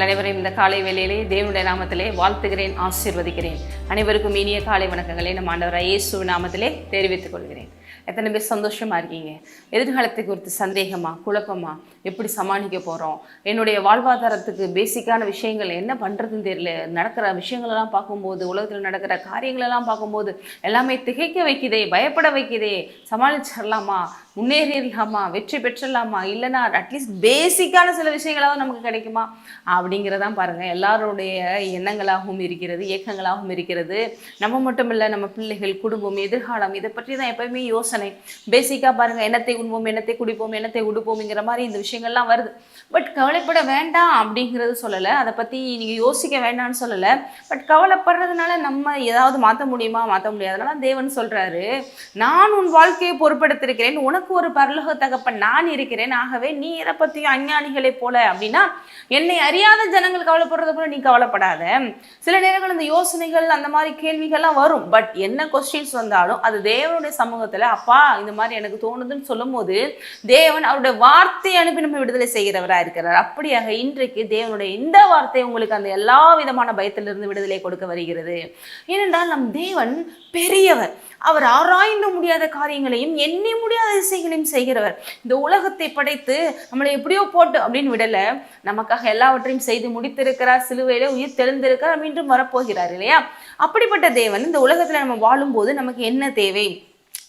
உங்கள் அனைவரையும் இந்த காலை வேளையிலே தேவனுடைய நாமத்திலே வாழ்த்துகிறேன் ஆசீர்வதிக்கிறேன். அனைவருக்கும் இனிய காலை வணக்கங்களை நம் ஆண்டவராக இயேசு நாமத்திலே தெரிவித்துக் கொள்கிறேன். எத்தனை பேர் சந்தோஷமா இருக்கீங்க? எதிர்காலத்தை குறித்து சந்தேகமா குழப்பமா? எப்படி சமாளிக்க போறோம்? என்னுடைய வாழ்வாதாரத்துக்கு பேசிக்கான விஷயங்கள் என்ன பண்றதுன்னு தெரியல. நடக்கிற விஷயங்களெல்லாம் பார்க்கும்போது உலகத்தில் நடக்கிற காரியங்களெல்லாம் பார்க்கும்போது எல்லாமே திகைக்க வைக்குதே பயப்பட வைக்குதே. சமாளிச்சிடலாமா முன்னேறிடலாமா வெற்றி பெற்றலாமா? இல்லைன்னா அட்லீஸ்ட் பேசிக்கான சில விஷயங்களாவது நமக்கு கிடைக்குமா? அப்படிங்கிறதான் பாருங்க. எல்லாருடைய எண்ணங்களாகவும் இருக்கிறது இயக்கங்களாகவும் இருக்கிறது. நம்ம மட்டும் இல்லை நம்ம பிள்ளைகள் குடும்பம் எதிர்காலம் இதை பற்றி தான் எப்பயுமே யோசனை. பேசிக்காக பாருங்கள் என்னத்தை உண்போம் என்னத்தை குடிப்போம் என்னத்தை உடுப்போம்ங்கிற மாதிரி இந்த விஷயங்கள்லாம் வருது. பட் கவலைப்பட வேண்டாம் அப்படிங்கிறது சொல்லலை. அதை பற்றி நீங்கள் யோசிக்க வேண்டாம்னு சொல்லலை. பட் கவலைப்படுறதுனால நம்ம ஏதாவது மாற்ற முடியுமா? மாற்ற முடியாதனால தேவன் சொல்கிறாரு நான் உன் வாழ்க்கையை பொறுப்படுத்திருக்கிறேன் உனக்கு ஒரு பரலோக தகப்பன் நான் இருக்கிறேன். ஆகவே நீ எதை பற்றியும் அஞ்ஞானிகளை போல அப்படின்னா என்னை அறியாத ஜனங்கள் கவலைப்படுறத போல நீ கவலைப்படாத. சில நேரங்கள் இந்த யோசனைகள் அந்த மாதிரி கேள்விகள்லாம் வரும். பட் என்ன கொஸ்டின்ஸ் வந்தாலும் அது தேவனுடைய சமூகத்தில் அப்பா இந்த மாதிரி எனக்கு தோணுதுன்னு சொல்லும்போது தேவன் அவருடைய வார்த்தை அனுப்பி நம்ம விடுதலை செய்கிறவராக இருக்கிறார். அப்படியாக இன்றைக்கு தேவனுடைய இந்த வார்த்தை உங்களுக்கு அந்த எல்லா விதமான பயத்திலிருந்து விடுதலை கொடுக்க வருகிறது. ஏனென்றால் நம் தேவன் பெரியவர். அவர் ஆராய்ந்து முடியாத காரியங்களையும் எண்ணி முடியாத திசைகளையும் செய்கிறவர். இந்த உலகத்தை படைத்து நம்மளை எப்படியோ போட்டு அப்படின்னு விடலை. நமக்காக எல்லாவற்றையும் செய்து முடித்திருக்கிறார். சிலுவையில உயிர் தெளிந்திருக்கிறார் மீண்டும் வரப்போகிறார் இல்லையா? அப்படிப்பட்ட தேவன் இந்த உலகத்தில் நம்ம வாழும்போது நமக்கு என்ன தேவை?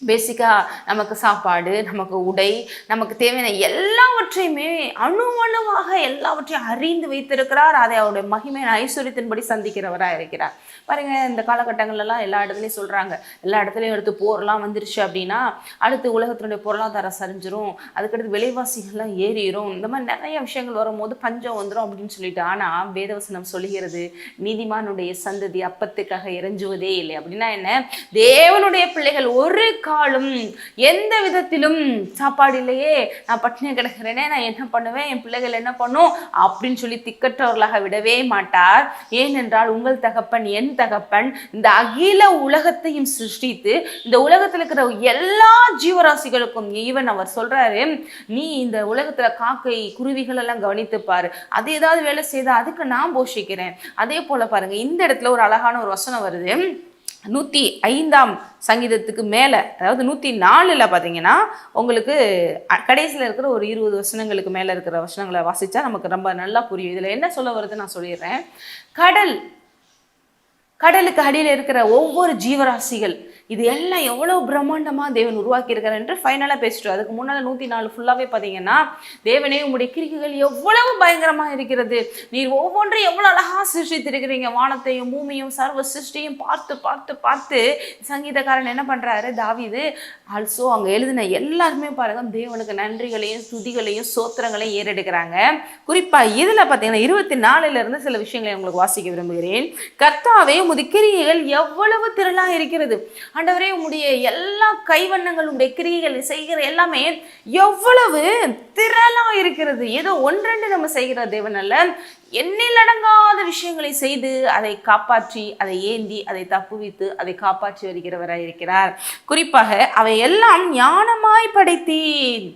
பேசிக்காக நமக்கு சாப்பாடு நமக்கு உடை நமக்கு தேவையான எல்லாவற்றையுமே அணு அணுவாக எல்லாவற்றையும் அறிந்து வைத்திருக்கிறார். அதை அவருடைய மகிமையின் ஐஸ்வர்யத்தின்படி சந்திக்கிறவராக இருக்கிறார். பாருங்கள் இந்த காலகட்டங்கள்லாம் எல்லா இடத்துலையும் சொல்கிறாங்க எல்லா இடத்துலையும் எடுத்து போர்லாம் வந்துருச்சு அப்படின்னா அடுத்து உலகத்தினுடைய பொருளாதாரம் சரிஞ்சிரும். அதுக்கடுத்து விலைவாசிகள்லாம் ஏறிடும் இந்த மாதிரி நிறைய விஷயங்கள் வரும்போது பஞ்சம் வந்துடும் அப்படின்னு சொல்லிட்டு. ஆனால் வேதவசனம் சொல்லுகிறது நீதிமானுடைய சந்ததி அப்பத்துக்காக இறைஞ்சுவதே இல்லை. அப்படின்னா என்ன? தேவனுடைய பிள்ளைகள் ஒரு காலும் எந்த விதத்திலும் சாப்பாடு இல்லையே நான் பட்டினி கிடக்கிறேனே நான் என்ன பண்ணுவேன்? என் பிள்ளைகள் என்ன பண்ணும்? அப்படின்னு சொல்லி திக்கற்றவர்களாக விடவே மாட்டார். ஏனென்றால் உங்கள் தகப்பன் என் தகப்பன் இந்த அகில உலகத்தையும் சிருஷ்டித்து இந்த உலகத்தில் இருக்கிற எல்லா ஜீவராசிகளுக்கும் ஈவன் அவர் சொல்றாரு நீ இந்த உலகத்துல காக்கை குருவிகள் எல்லாம் கவனித்து பாரு. அது ஏதாவது வேலை செய்தா அதுக்கு நான் போஷிக்கிறேன். அதே போல பாருங்க இந்த இடத்துல ஒரு அழகான ஒரு வசனம் வருது. நூற்றி ஐந்தாம் சங்கீதத்துக்கு மேலே அதாவது நூற்றி நாலில் பார்த்தீங்கன்னா உங்களுக்கு கடைசியில் இருக்கிற ஒரு இருபது வசனங்களுக்கு மேலே இருக்கிற வசனங்களை வாசித்தா நமக்கு ரொம்ப நல்லா புரியும். இதில் என்ன சொல்ல வருது நான் சொல்லிடுறேன். கடல் கடலுக்கு அடியில் இருக்கிற ஒவ்வொரு ஜீவராசிகள் இது எல்லாம் எவ்வளோ பிரம்மாண்டமாக தேவன் உருவாக்கியிருக்காரு என்று ஃபைனலாக பேசிட்டோம். அதுக்கு முன்னால் நூற்றி நாலு ஃபுல்லாகவே பார்த்தீங்கன்னா தேவனே உங்களுடைய கிரிகைகள் எவ்வளவு பயங்கரமாக இருக்கிறது. நீர் ஒவ்வொன்றையும் எவ்வளோ அழகாக சிருஷ்டித்திருக்கிறீங்க. வானத்தையும் பூமியும் சர்வ சிருஷ்டியும் பார்த்து பார்த்து பார்த்து சங்கீதக்காரன் என்ன பண்ணுறாரு தாவிது ஆல்சோ அங்கே எழுதின எல்லாருமே பாருங்கள் தேவனுக்கு நன்றிகளையும் துதிகளையும் சோத்திரங்களையும் ஏறெடுக்கிறாங்க. குறிப்பாக இதில் பார்த்தீங்கன்னா இருபத்தி நாலுலேருந்து சில விஷயங்களை உங்களுக்கு வாசிக்க விரும்புகிறேன். கர்த்தாவே உமது கிரியைகள் எவ்வளவு திரளாக இருக்கிறது. ஆண்டவரே உம்முடைய எல்லா கைவண்ணங்கள் உடைய கிரியைகள் செய்கிற எல்லாமே எவ்வளவு திரளா இருக்கிறது. ஏதோ ஒன்றெண்டு நம்ம செய்கிற தேவன் அல்ல. எண்ணிலடங்காத விஷயங்களை செய்து அதை காப்பாற்றி அதை ஏந்தி அதை தப்புவித்து அதை காப்பாற்றி வருகிறவராக இருக்கிறார் குறிப்பாக அவை எல்லாம் ஞானமாய் படைத்தேன்.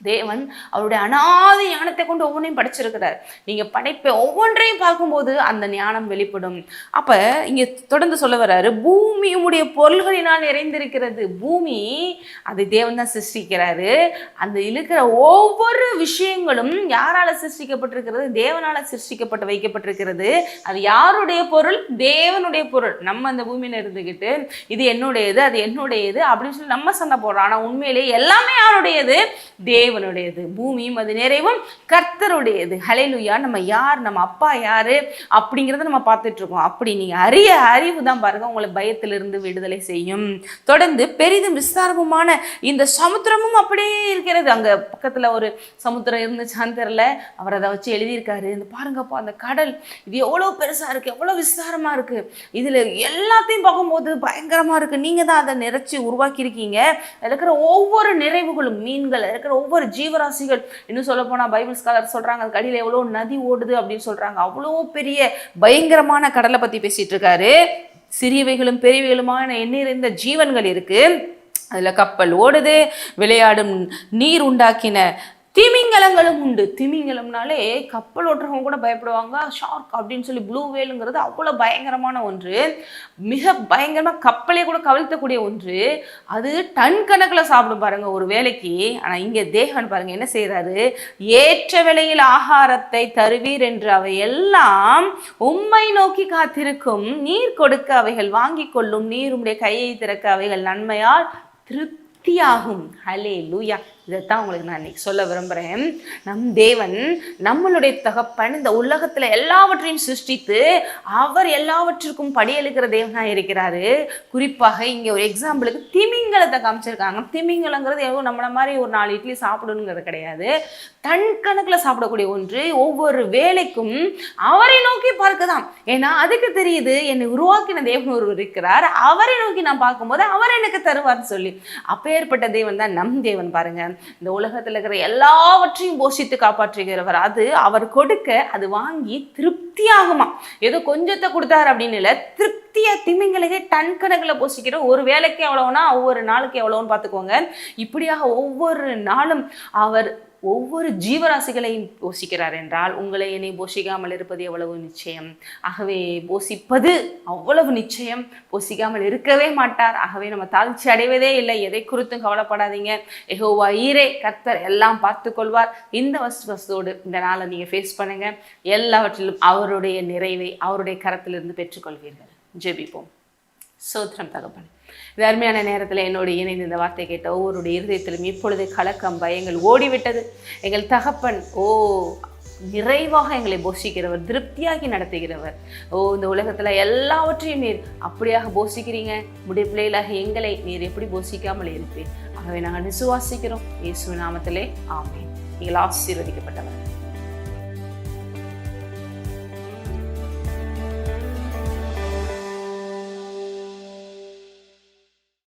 தேவன் அவருடைய அனாதி ஞானத்தை கொண்டு ஒவ்வொன்றையும் படைச்சிருக்கிறார். நீங்கள் படைப்பை ஒவ்வொன்றையும் பார்க்கும்போது அந்த ஞானம் வெளிப்படும். அப்போ இங்கே தொடர்ந்து சொல்ல வர்றாரு பூமி உடைய பொருள்களினால் நிறைந்திருக்கிறது. பூமி அதை தேவன் தான் சிருஷ்டிக்கிறாரு. அந்த இருக்கிற ஒவ்வொரு விஷயங்களும் யாரால் சிருஷ்டிக்கப்பட்டிருக்கிறது? தேவனால் சிருஷ்டிக்கப்பட்டு வைக்கப்பட்டிருக்கிறது. அது யாருடைய பொருள்? தேவனுடைய பொருள். நம்ம அந்த பூமியில் இருந்துக்கிட்டு இது என்னுடையது அது என்னுடையது அப்படின்னு சொல்லி நம்ம சண்டை போடுறோம். ஆனால் உண்மையிலேயே எல்லாமே யாருடையது? தேவ தேவனுடையது. பூமியும் அது நிறைவும் கர்த்தருடையது. ஹலைலுயா நம்ம யார்? நம்ம அப்பா யாரு? அப்படிங்கிறத நம்ம பார்த்துட்டு இருக்கோம் அப்படி நீங்க அறிய அறிவு தான் பாருங்க உங்களை பயத்திலிருந்து விடுதலை செய்யும். தொடர்ந்து பெரிதும் விஸ்தாரமுமான இந்த சமுத்திரமும் அப்படியே இருக்கிறது. அங்க பக்கத்துல ஒரு சமுத்திரம் இருந்துச்சான்னு தெரியல. அவர் அதை வச்சு எழுதியிருக்காரு. இந்த பாருங்கப்பா அந்த கடல் இது எவ்வளவு பெருசா இருக்கு எவ்வளவு விஸ்தாரமா இருக்கு. இதுல எல்லாத்தையும் பார்க்கும்போது பயங்கரமா இருக்கு. நீங்க தான் அதை நிறைச்சி உருவாக்கியிருக்கீங்க. இருக்கீங்க இருக்கிற ஒவ்வொரு நிறைவுகளும் மீன்கள் இருக்கிற ஒவ்வொரு ஜீவராசிகள் இன்னும் சொல்ல போனால் பைபிள் ஸ்காலர் சொல்றாங்க அது கடையில் எவ்வளவு நதி ஓடுது அப்படின்னு சொல்றாங்க. அவ்வளோ பெரிய பயங்கரமான கடலை பத்தி பேசிட்டு இருக்காரு. சிறியவைகளும் பெரியவைகளுமான எண்ணிறந்த ஜீவன்கள் இருக்கு. அதுல கப்பல் ஓடுது விளையாடும் நீர் உண்டாக்கின திமிங்கலங்களும் உண்டு. திமிங்கலம்னாலே கப்பல் ஓட்டுறவங்க கூட பயப்படுவாங்க. ஷார்க் அப்படின்னு சொல்லி ப்ளூ வேலுங்கிறது அவ்வளோ பயங்கரமான ஒன்று. மிக பயங்கரமாக கப்பலே கூட கவிழ்த்தக்கூடிய ஒன்று. அது டன் கணக்கில் சாப்பிடும் பாருங்கள் ஒரு வேலைக்கு. ஆனால் இங்கே தேவன் பாருங்க என்ன செய்கிறாரு ஏற்ற விலையில் ஆகாரத்தை தருவீர் என்று அவை எல்லாம் உம்மை நோக்கி காத்திருக்கும். நீர் கொடுக்க அவைகள் வாங்கி கொள்ளும். நீர் உடைய கையை திறக்க அவைகள் நன்மையால் திருப்தியாகும். ஹலே லூயா இதைத்தான் உங்களுக்கு நான் இன்னைக்கு சொல்ல விரும்புகிறேன் நம் தேவன் நம்மளுடைய தகப்பன் இந்த உலகத்தில் எல்லாவற்றையும் சிருஷ்டித்து அவர் எல்லாவற்றிற்கும் படியெழுக்கிற தேவனாக இருக்கிறாரு. குறிப்பாக இங்கே ஒரு எக்ஸாம்பிளுக்கு திமிங்கலத்தை காமிச்சிருக்காங்க. திமிங்கலங்கிறது எவ்வளோ நம்மள மாதிரி ஒரு நாலு இட்லி சாப்பிடணுங்கிறது கிடையாது. தன் கணக்கில் சாப்பிடக்கூடிய ஒன்று ஒவ்வொரு வேலைக்கும் அவரை நோக்கி பார்க்குதான் ஏன்னா அதுக்கு தெரியுது என்னை உருவாக்கின தேவன் ஒருவர் இருக்கிறார். அவரை நோக்கி நான் பார்க்கும்போது அவர் எனக்கு தருவார்னு சொல்லி. அப்பேற்பட்ட தேவன் தான் நம் தேவன் பாருங்கள் இந்த உலகத்தில் இருக்கிற எல்லாவற்றையும் போஷித்து காப்பாற்றுகிறவர். அது அவர் கொடுக்க அது வாங்கி திருப்தியாகுமா? ஏதோ கொஞ்சத்தை கொடுத்தாரு அப்படின்னு இல்லை திருப்தியா திமிங்களையே டன் கணக்கில் போஷிக்கிற ஒரு வேலைக்கு எவ்வளோனா ஒவ்வொரு நாளுக்கு எவ்வளோன்னு பார்த்துக்கோங்க. இப்படியாக ஒவ்வொரு நாளும் அவர் ஒவ்வொரு ஜீவராசிகளையும் போஷிக்கிறார் என்றால் உங்களை என்னை போஷிக்காமல் இருப்பது எவ்வளவு நிச்சயம்? ஆகவே போஷிப்பது அவ்வளவு நிச்சயம். போஷிக்காமல் இருக்கவே மாட்டார். ஆகவே நம்ம தாழ்ச்சி அடைவதே இல்லை. எதை குறித்தும் கவலைப்படாதீங்க. எகோவா ஈரே கர்த்தர் எல்லாம் பார்த்து கொள்வார். இந்த வசு வசதோடு இந்த நாளை நீங்கள் ஃபேஸ் பண்ணுங்க. எல்லாவற்றிலும் அவருடைய நிறைவை அவருடைய கரத்திலிருந்து பெற்றுக்கொள்வீர்கள். ஜெபிப்போம். சோத்திரம் தகப்பன். இந்த அருமையான நேரத்தில் என்னோடு இணைந்து இந்த வார்த்தை கேட்ட ஒவ்வொருடைய இருதயத்திலும் இப்பொழுது கலக்கம் பயங்கள் ஓடிவிட்டது. எங்கள் தகப்பன் ஓ நிறைவாக எங்களை போஷிக்கிறவர் திருப்தியாகி நடத்துகிறவர். ஓ இந்த உலகத்தில் எல்லாவற்றையும் நீர் அப்படியாக போஷிக்கிறீங்க. முடிய பிள்ளைகளாக எங்களை நீர் எப்படி போஷிக்காமல் இருப்பேன் ஆகவே நாங்கள் விசுவாசிக்கிறோம். இயேசு நாமத்திலே ஆமென். நீங்கள் ஆசீர்வதிக்கப்பட்டவர்.